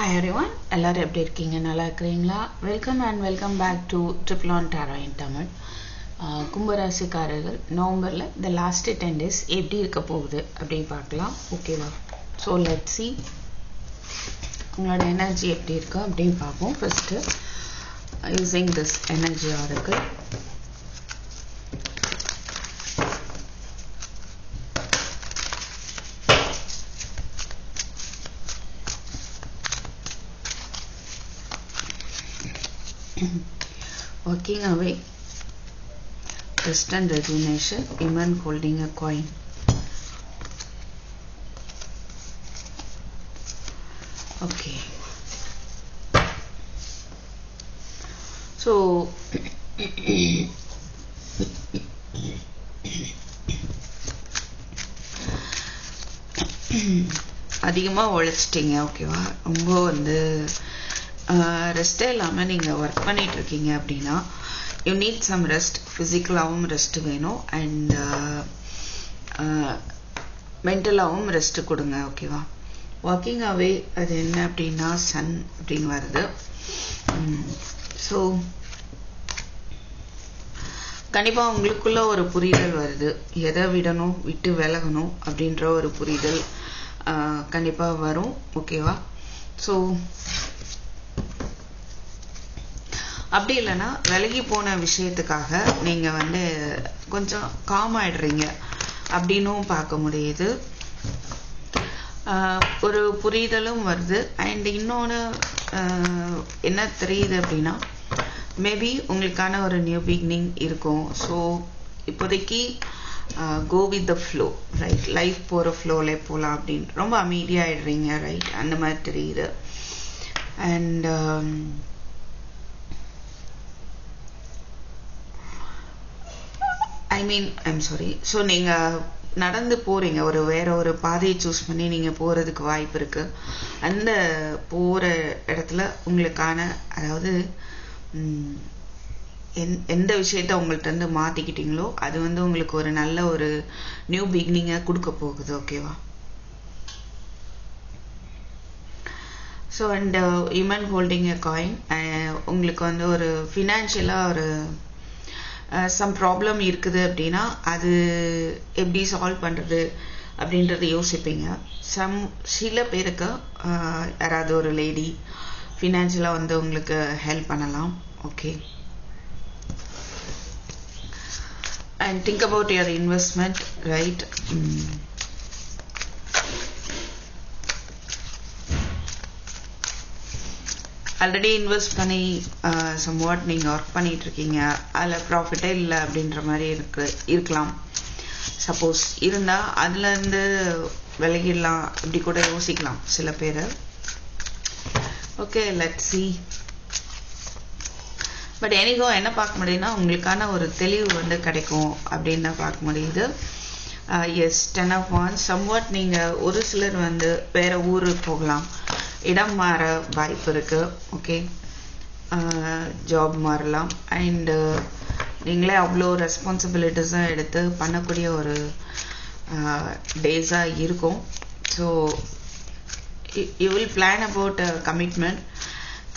Hi one எல்லோரும் எப்படி இருக்கீங்க? நல்லா இருக்கிறீங்களா? Welcome and welcome back to triple on tarot in Tamil கும்பராசிக்காரர்கள் நவம்பரில் இந்த லாஸ்ட் டென் டேஸ் எப்படி இருக்க போகுது அப்படின்னு பார்க்கலாம். ஓகேவா ஸோ லெட் சி உங்களோட எனர்ஜி எப்படி இருக்கு அப்படின்னு பார்ப்போம். ஃபஸ்ட்டு யூஸிங் திஸ் எனர்ஜி ஆருக்கு walking away distant resignation woman holding a coin okay so அதிகமாக உழைச்சிட்டிங்க ஓகேவா ரொம்ப வந்து ரெஸ்ட்டே இல்லாமல் நீங்கள் ஒர்க் பண்ணிகிட்ருக்கீங்க அப்படின்னா யூ நீட் சம் ரெஸ்ட் ஃபிசிக்கலாகவும் ரெஸ்ட் வேணும் அண்ட் மென்டலாகவும் ரெஸ்ட்டு கொடுங்க ஓகேவா வாக்கிங் அவே அது என்ன அப்படின்னா சன் அப்படின்னு வருது. ஸோ கண்டிப்பாக உங்களுக்குள்ள ஒரு புரிதல் வருது. எதை விடணும் விட்டு விலகணும் அப்படின்ற ஒரு புரிதல் கண்டிப்பாக வரும் ஓகேவா ஸோ அப்படி இல்லைன்னா விலகி போன விஷயத்துக்காக நீங்கள் வந்து கொஞ்சம் காம் ஆயிடுறீங்க அப்படின்னும் பார்க்க முடியுது. ஒரு புரிதலும் வருது. அண்ட் இன்னொன்று என்ன தெரியுது அப்படின்னா மேபி உங்களுக்கான ஒரு நியூ பிகினிங் இருக்கும். ஸோ இப்போதைக்கு go with the flow right life போகிற ஃப்ளோவில் போகலாம் அப்படின்னு. ரொம்ப அமைதியாகிடுறீங்க ரைட் அந்த மாதிரி தெரியுது. And I mean I'm sorry so நீங்கள் நடந்து போகிறீங்க ஒரு வேற ஒரு பாதையை சூஸ் பண்ணி நீங்கள் போகிறதுக்கு வாய்ப்பு இருக்குது அந்த போகிற இடத்துல உங்களுக்கான அதாவது எந் எந்த விஷயத்த உங்கள்கிட்ட வந்து மாற்றிக்கிட்டீங்களோ அது வந்து உங்களுக்கு ஒரு நல்ல ஒரு நியூ பிகினிங்கை கொடுக்க போகுது. ஓகேவா ஸோ அண்ட் இமன் ஹோல்டிங் எ காயின் உங்களுக்கு வந்து ஒரு ஃபினான்ஷியலாக ஒரு சம் ப்ராப்ளம் இருக்குது அப்படின்னா அது எப்படி சால்வ் பண்ணுறது அப்படின்றத யோசிப்பீங்க. சம் சில பேருக்கு யாராவது ஒரு லேடி ஃபினான்ஷியலாக வந்து உங்களுக்கு ஹெல்ப் பண்ணலாம். Okay and think about your investment right already invest பண்ணி சம்வாட் நீங்கள் ஒர்க் பண்ணிட்டு இருக்கீங்க அதில் ப்ராஃபிட்டே இல்லை அப்படின்ற மாதிரி இருக்கு இருக்கலாம். சப்போஸ் இருந்தால் அதுலேருந்து விலகிடலாம் அப்படி கூட யோசிக்கலாம் சில பேர். ஓகே லெட் சி பட் எனக்கோ என்ன பார்க்க முடியுதுன்னா உங்களுக்கான ஒரு தெளிவு வந்து கிடைக்கும் அப்படின்னு தான் பார்க்க முடியுது. Yes ten of one somewhat நீங்கள் ஒரு சிலர் வந்து வேற ஊருக்கு போகலாம். இடம் மாற வாய்ப்பு இருக்குது ஓகே ஜாப் மாறலாம். அண்டு நீங்களே அவ்வளோ ரெஸ்பான்சிபிலிட்டிஸாக எடுத்து பண்ணக்கூடிய ஒரு டேஸாக இருக்கும். So you will plan about commitment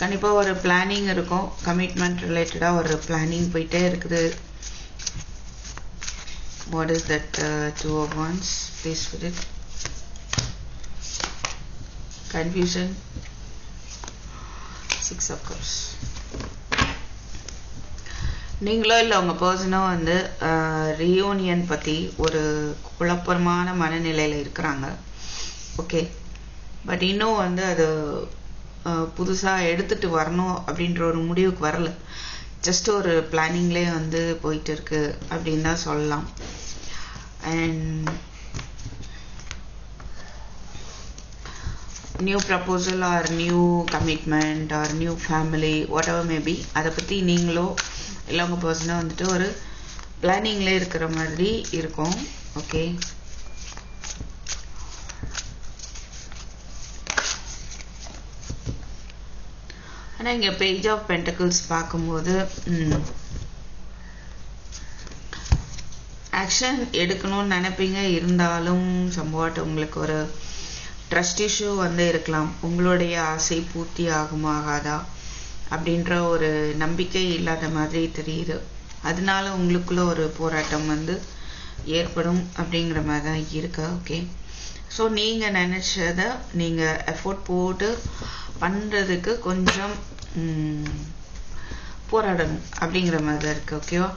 கண்டிப்பாக ஒரு பிளானிங் இருக்கும். கமிட்மெண்ட் ரிலேட்டடாக ஒரு பிளானிங் போயிட்டே இருக்குது. What is that two of wands please with it confusion. Six of cups. நீங்களோ இல்லை உங்கள் பர்சனோ வந்து ரீயூனியன் பற்றி ஒரு குழப்பமான மனநிலையில் இருக்கிறாங்க. ஓகே பட் இன்னும் வந்து அது புதுசாக எடுத்துட்டு வரணும் அப்படின்ற ஒரு முடிவுக்கு வரல. ஜஸ்ட் ஒரு பிளானிங்லேயே வந்து போயிட்டு இருக்கு அப்படின்னு தான் சொல்லலாம். And new proposal or new commitment or new family whatever maybe அதை பற்றி நீங்களோ இல்லை உங்கள் பர்சனாக வந்துட்டு ஒரு பிளானிங்கில் இருக்கிற மாதிரி இருக்கும். ஓகே ஆனால் இங்கே பேஜ் ஆஃப் பென்டக்கிள்ஸ் பார்க்கும்போது ஆக்ஷன் எடுக்கணும்னு நினைப்பீங்க. இருந்தாலும் சம்பவாட் உங்களுக்கு ஒரு ட்ரஸ்ட் இஷ்யூ வந்து இருக்கலாம். உங்களுடைய ஆசை பூர்த்தி ஆகுமா ஆகாதா? அப்படின்ற ஒரு நம்பிக்கை இல்லாத மாதிரி தெரியுது. அதனால உங்களுக்குள்ள ஒரு போராட்டம் வந்து ஏற்படும் அப்படிங்கிற மாதிரி தான் இருக்கு ஓகே ஸோ நீங்கள் நினச்சத நீங்கள் எஃபோர்ட் போட்டு பண்ணுறதுக்கு கொஞ்சம் போராடணும் அப்படிங்கிற மாதிரி தான் இருக்குது ஓகேவா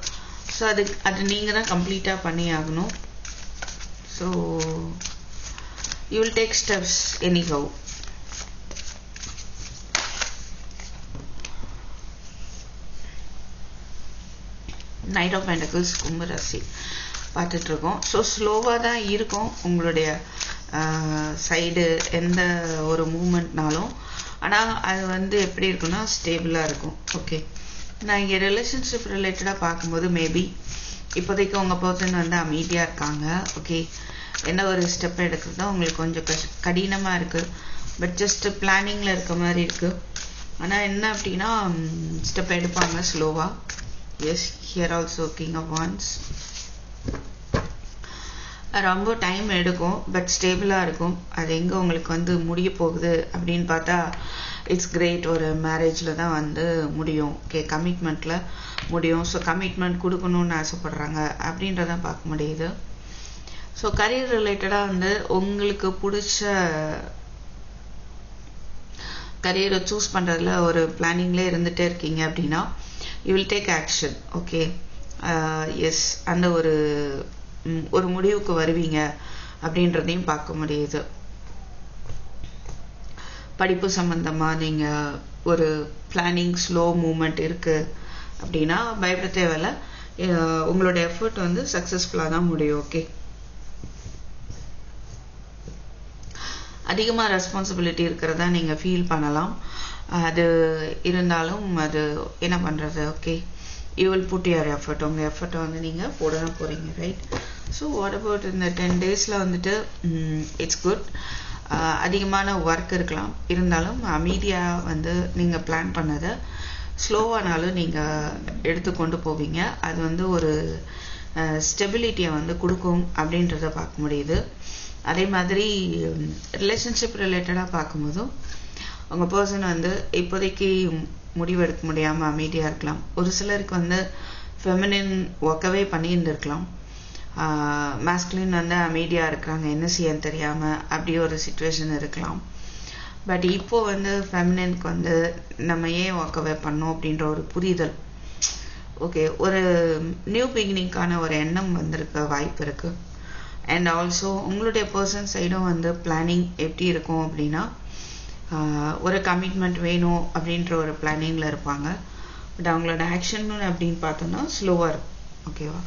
ஸோ அதுக்கு அது நீங்கள் தான் கம்ப்ளீட்டாக பண்ணி ஆகணும் so you will take steps any knight of pentacles கும்பராசி பார்த்துட்ருக்கோம். ஸோ ஸ்லோவாக தான் இருக்கும் உங்களுடைய சைடு எந்த ஒரு மூமெண்ட்னாலும் ஆனால் அது வந்து எப்படி இருக்குன்னா ஸ்டேபிளாக இருக்கும். ஓகே நான் இங்கே ரிலேஷன்ஷிப் ரிலேட்டடாக பார்க்கும்போது மேபி இப்போதைக்கு உங்கள் பர்சன் வந்து அமைதியாக இருக்காங்க. ஓகே என்ன ஒரு ஸ்டெப் எடுக்கிறது உங்களுக்கு கொஞ்சம் கஷ் கடினமாக இருக்குது பட் ஜஸ்ட் பிளானிங்கில் இருக்க மாதிரி இருக்குது ஆனால் என்ன அப்படின்னா ஸ்டெப் எடுப்பாங்க ஸ்லோவாக yes here also king of wands ரொம்ப டைம் எடுக்கும் பட் ஸ்டேபிளாக இருக்கும். அது எங்கே உங்களுக்கு வந்து முடிய போகுது அப்படின்னு பார்த்தா இட்ஸ் கிரேட் ஒரு மேரேஜில் தான் வந்து முடியும். ஓகே கமிட்மெண்ட்டில் முடியும். ஸோ கமிட்மெண்ட் கொடுக்கணும்னு ஆசைப்பட்றாங்க. அப்படின்றதான் பார்க்க முடியுது. ஸோ கரியர் ரிலேட்டடாக வந்து உங்களுக்கு பிடிச்ச கரியரை சூஸ் பண்ணுறதுல ஒரு பிளானிங்லேயே இருந்துகிட்டே இருக்கீங்க அப்படின்னா you will take action okay yes அந்த ஒரு ஒரு முடிவுக்கு வருவீங்க அப்படின்றதையும் பார்க்க முடியுது. படிப்பு சம்மந்தமாக நீங்கள் ஒரு பிளானிங் ஸ்லோ மூமெண்ட் இருக்குது அப்படின்னா பயப்பட தேவையில்ல. உங்களோட எஃபர்ட் வந்து சக்ஸஸ்ஃபுல்லாக தான் முடியும் ஓகே அதிகமாக ரெஸ்பான்சிபிலிட்டி இருக்கிறதா நீங்கள் ஃபீல் பண்ணலாம். அது இருந்தாலும் அது என்ன பண்ணுறது okay you will put your effort உங்கள் எஃபர்ட்டை வந்து நீங்கள் போட தான் போகிறீங்க ரைட் ஸோ வாட் அபவுட் இந்த டென் டேஸில் வந்துட்டு இட்ஸ் குட் அதிகமான ஒர்க் இருக்கலாம். இருந்தாலும் அமைதியாக வந்து நீங்கள் பிளான் பண்ணதை ஸ்லோவானாலும் நீங்கள் எடுத்து கொண்டு போவீங்க. அது வந்து ஒரு ஸ்டெபிலிட்டியை வந்து கொடுக்கும் அப்படின்றத பார்க்க முடியுது. அதே மாதிரி ரிலேஷன்ஷிப் ரிலேட்டடாக பார்க்கும்போதும் உங்கள் பர்சன் வந்து இப்போதைக்கு முடிவெடுக்க முடியாமல் அமைதியாக இருக்கலாம். ஒரு சிலருக்கு வந்து ஃபெமினின் ஒர்க்கவே பண்ணிட்டு இருக்கலாம் மேஸ்குலின் வந்து அமைதியாக இருக்கிறாங்க என்ன செய்யன்னு தெரியாமல் அப்படி ஒரு சுச்சுவேஷன் இருக்கலாம். பட் இப்போ வந்து ஃபெமினனுக்கு வந்து நம்ம ஏன் ஒர்க்கவே பண்ணோம் அப்படின்ற ஒரு புரிதல். ஓகே ஒரு நியூ பிகினிங்கான ஒரு எண்ணம் வந்திருக்க வாய்ப்பு இருக்குது அண்ட் ஆல்சோ உங்களுடைய பர்சன் சைடும் வந்து பிளானிங் எப்படி இருக்கும் அப்படின்னா ஒரு கமிட்மெண்ட் வேணும் அப்படின்ற ஒரு பிளானிங்கில் இருப்பாங்க. பட் அவங்களோட ஆக்ஷன் அப்படின்னு பார்த்தோன்னா ஸ்லோவாக இருக்கும் ஓகேவா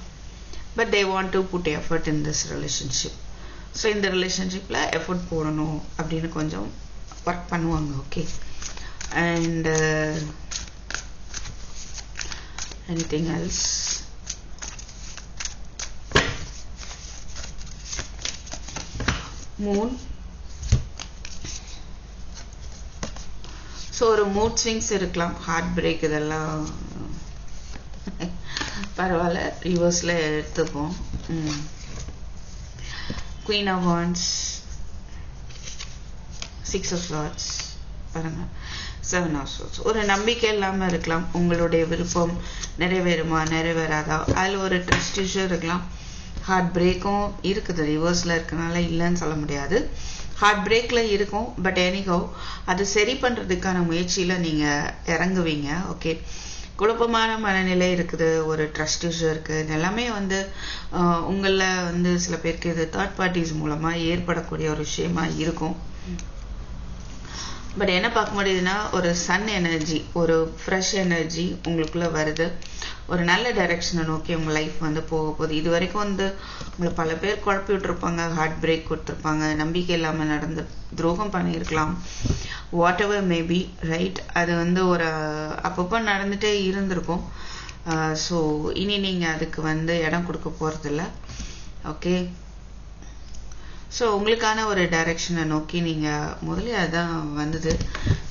but they want to put effort in this relationship so இந்த ரிலேஷன்ஷிப்பில் எஃபர்ட் போடணும் அப்படின்னு கொஞ்சம் ஒர்க் பண்ணுவாங்க okay and anything else moon so ஒரு மூட் ஸ்விங்ஸ் இருக்கலாம். ஹார்ட் பிரேக் இதெல்லாம். பரவாயில்ல. ரிவர்ஸில் எடுத்துப்போம். Queen of wands six of swords பாருங்க. செவன் ஆஃப் ஸ்லாட்ஸ் ஒரு நம்பிக்கை இல்லாமல் இருக்கலாம். உங்களுடைய விருப்பம் நிறைவேறுமா? நிறைவேறாதா? அதில் ஒரு ட்ரஸ்ட் இஷ்யூ இருக்கலாம். ஹார்ட் பிரேக்கும் இருக்குது. ரிவர்ஸில் இருக்கனால இல்லைன்னு சொல்ல முடியாது. ஹார்ட் பிரேக்கில் இருக்கும் பட் எனிகோ அது சரி பண்ணுறதுக்கான முயற்சியில் நீங்கள் இறங்குவீங்க. ஓகே குழப்பமான மனநிலை இருக்குது ஒரு ட்ரஸ்ட் இஷ்யூ இருக்குது இது எல்லாமே வந்து உங்களில் வந்து சில பேருக்கு இது தேர்ட் பார்ட்டிஸ் மூலமாக ஏற்படக்கூடிய ஒரு விஷயமா இருக்கும். பட் என்ன பார்க்க முடியுதுன்னா ஒரு சன் எனர்ஜி ஒரு ஃப்ரெஷ் எனர்ஜி உங்களுக்குள்ளே வருது. ஒரு நல்ல டைரெக்ஷனை நோக்கி உங்கள் லைஃப் வந்து போக போகுது. இது வரைக்கும் வந்து உங்களை பல பேர் குழப்பி விட்டுருப்பாங்க ஹார்ட் பிரேக் கொடுத்துருப்பாங்க நம்பிக்கை இல்லாமல் நடந்து துரோகம் பண்ணியிருக்கலாம். வாட் எவர் மேபி ரைட் அது வந்து ஒரு அப்பப்போ நடந்துகிட்டே இருந்திருக்கும். ஸோ இனி நீங்கள் அதுக்கு வந்து இடம் கொடுக்க போகிறதில்ல ஓகே ஸோ உங்களுக்கான ஒரு டைரெக்ஷனை நோக்கி நீங்கள் முதலே அதுதான் வந்தது.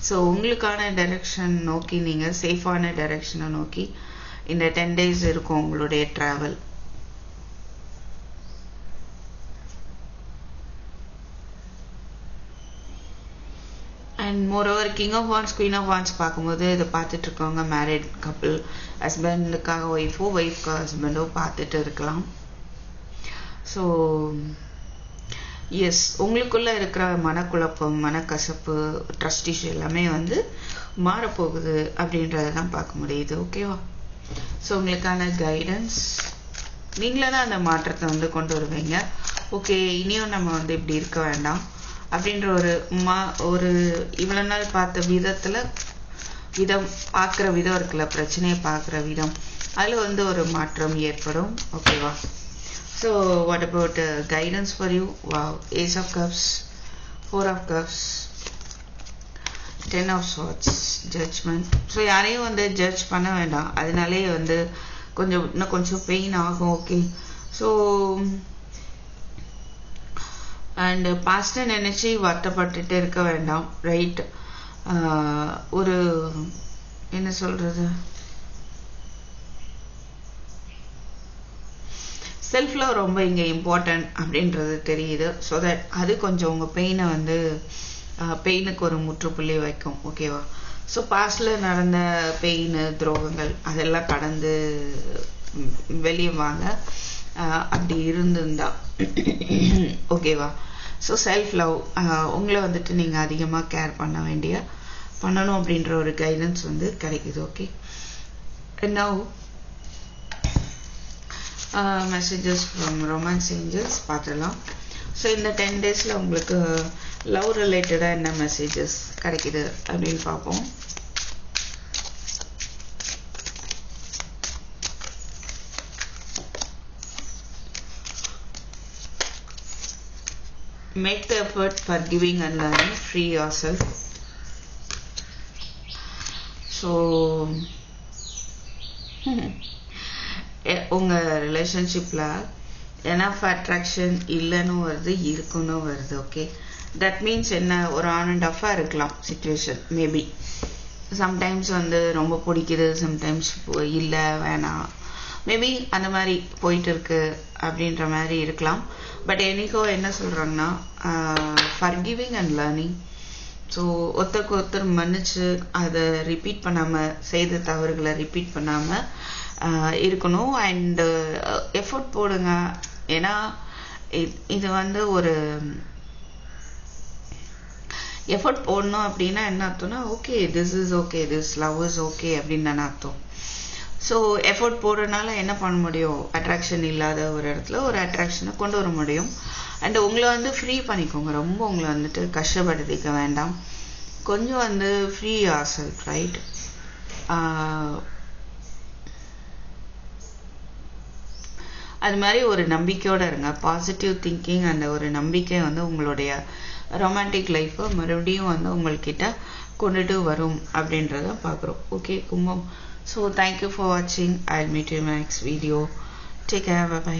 ஸோ உங்களுக்கான டைரெக்ஷன் நோக்கி நீங்கள் சேஃபான டைரெக்ஷனை நோக்கி இந்த டென் டேஸ் இருக்கும் உங்களுடைய travel and moreover king of wands queen of wands பார்க்கும்போது இதை பார்த்துட்டு இருக்கவங்க மேரிட் கப்பிள் ஹஸ்பண்டுக்காக ஒய்ஃபோ ஒய்ஃப்க்காக ஹஸ்பண்டோ பார்த்துட்டு இருக்கலாம். ஸோ எஸ் உங்களுக்குள்ள இருக்கிற மனக்குழப்பம் மனக்கசப்பு ட்ரஸ்ட் இஷ்யூ எல்லாமே வந்து மாறப்போகுது அப்படின்றத தான் பார்க்க முடியுது ஓகேவா ஸோ உங்களுக்கான கைடன்ஸ் நீங்களே தான் அந்த மாற்றத்தை வந்து கொண்டு வருவீங்க. ஓகே இனியும் நம்ம வந்து இப்படி இருக்க வேண்டாம் அப்படின்ற ஒரு மா ஒரு இவ்வளோ நாள் பார்த்த விதத்தில் விதம் பார்க்குற விதம் இருக்குல்ல பிரச்சனையை பார்க்குற விதம் அதில் வந்து ஒரு மாற்றம் ஏற்படும் ஓகேவா so what about guidance for you wow ace of cups four of cups ten of swords judgement so யாரையும் வந்து ஜட்ஜ் பண்ண வேண்டாம். அதனாலே வந்து கொஞ்சம் இன்னும் கொஞ்சம் பெயின் ஆகும் ஓகே ஸோ அண்ட் பாஸ்ட்டை நினச்சி வருத்தப்பட்டுட்டு இருக்க வேண்டாம். ரைட் ஒரு என்ன சொல்கிறது செல்ஃப் லவ் ரொம்ப இங்கே இம்பார்ட்டன்ட் அப்படின்றது தெரியுது. ஸோ தட் அது கொஞ்சம் உங்கள் பெயினை வந்து பெயினுக்கு ஒரு முற்றுப்புள்ளி வைக்கும். ஓகேவா ஸோ பாஸ்டில் நடந்த பெயின் துரோகங்கள் அதெல்லாம் கடந்து வெளியே வாங்க. அப்படி இருந்திருந்தா. ஓகேவா ஸோ செல்ஃப் லவ் உங்களை வந்துட்டு நீங்கள் அதிகமாக கேர் பண்ண வேண்டிய பண்ணணும் அப்படின்ற ஒரு கைடன்ஸ் வந்து கிடைக்குது. Okay now messages from romance Angeles பார்த்துடலாம் ஸோ இந்த டென் டேஸில் உங்களுக்கு லவ் ரிலேட்டடாக என்ன மெசேஜஸ் கிடைக்குது அப்படின்னு பார்ப்போம் make the effort for giving and learning free yourself so உங்கள் ரிலேஷன்ஷிப்பில் எனஃப் அட்ராக்ஷன் இல்லைன்னு வருது இருக்குன்னு வருது ஓகே தட் மீன்ஸ் என்ன ஒரு ஆன் அண்ட் ஆஃபாக இருக்கலாம் சுச்சுவேஷன் மேபி சம்டைம்ஸ் வந்து ரொம்ப பிடிக்குது சம்டைம்ஸ் இல்லை வேணாம். மேபி அந்த மாதிரி போயிட்டு இருக்கு அப்படின்ற மாதிரி இருக்கலாம். பட் எனக்கோ என்ன சொல்கிறாங்கன்னா ஃபர்கிவிங் அண்ட் லேர்னிங் ஸோ ஒருத்தருக்கு ஒருத்தர் மன்னிச்சு அதை ரிப்பீட் பண்ணாமல் செய்த தவறுகளை ரிப்பீட் பண்ணாமல் இருக்கணும். அண்டு எஃபர்ட் uh, போடுங்க. ஏன்னா இது வந்து ஒரு எஃபர்ட் போடணும் அப்படின்னா என்ன அர்த்தம்னா okay this is okay this love is okay அப்படின்னு தானே அர்த்தம். ஸோ எஃபர்ட் போடுறதுனால என்ன பண்ண முடியும்? அட்ராக்ஷன் இல்லாத ஒரு இடத்துல ஒரு அட்ராக்ஷனை கொண்டு வர முடியும். அண்ட் உங்களை வந்து ஃப்ரீ பண்ணிக்கோங்க. ரொம்ப உங்களை வந்துட்டு கஷ்டப்படுத்திக்க வேண்டாம். கொஞ்சம் வந்து ஃப்ரீ ஆர் செல்ஃப் ரைட் அது மாதிரி ஒரு நம்பிக்கையோடு இருங்க. பாசிட்டிவ் திங்கிங் அந்த ஒரு நம்பிக்கை வந்து உங்களுடைய ரொமான்டிக் லைஃப்பை மறுபடியும் வந்து உங்கள்கிட்ட கொண்டுட்டு வரும் அப்படின்றத பார்க்குறோம் ஓகே கும்பம். ஸோ தேங்க்யூ ஃபார் வாட்சிங் I meet you next video take care bye